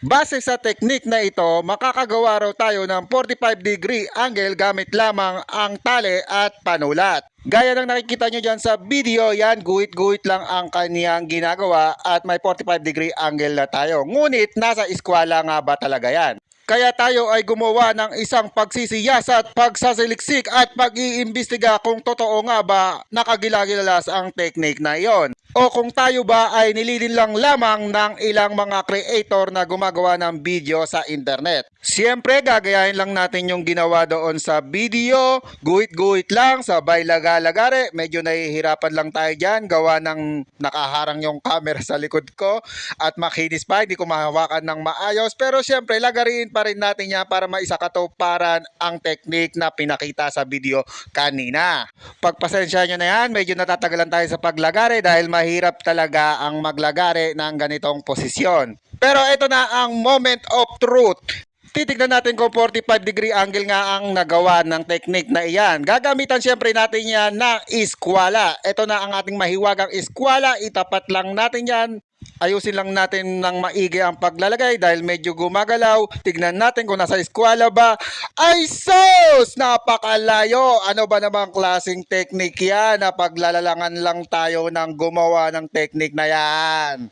Base sa teknik na ito, makakagawa raw tayo ng 45 degree angle gamit lamang ang tali at panulat. Gaya ng nakikita nyo dyan sa video, yan, guhit-guhit lang ang kaniyang ginagawa at may 45 degree angle na tayo. Ngunit, nasa eskwela nga ba talaga yan? Kaya tayo ay gumawa ng isang pagsisiyasat, pagsasaliksik at pag-iimbestiga kung totoo nga ba nakagilagilalas ang teknik na iyon. O kung tayo ba ay nililin lang lamang ng ilang mga creator na gumagawa ng video sa internet. Siyempre, gagayahin lang natin yung ginawa doon sa video. Guhit-guhit lang, sabay laga-lagare. Medyo nahihirapan lang tayo dyan. Gawa ng nakaharang yung camera sa likod ko. At makinis pa, hindi ko mahawakan ng maayos. Pero siyempre, lagariin pa rin natin yan para maisakatuparan ang teknik na pinakita sa video kanina. Pagpasensya nyo na yan, medyo natatagalan tayo sa paglagare dahil mahirap talaga ang maglagare ng ganitong posisyon. Pero ito na ang moment of truth. Titignan natin kung 45 degree angle nga ang nagawa ng technique na iyan. Gagamitan siyempre natin yan na iskwala. Ito na ang ating mahiwagang iskwala. Itapat lang natin yan. Ayusin lang natin ng maigi ang paglalagay dahil medyo gumagalaw. Tignan natin kung nasa eskwela ba. Ay sus! Napakalayo! Ano ba namang klaseng technique yan na paglalalangan lang tayo ng gumawa ng technique na yan?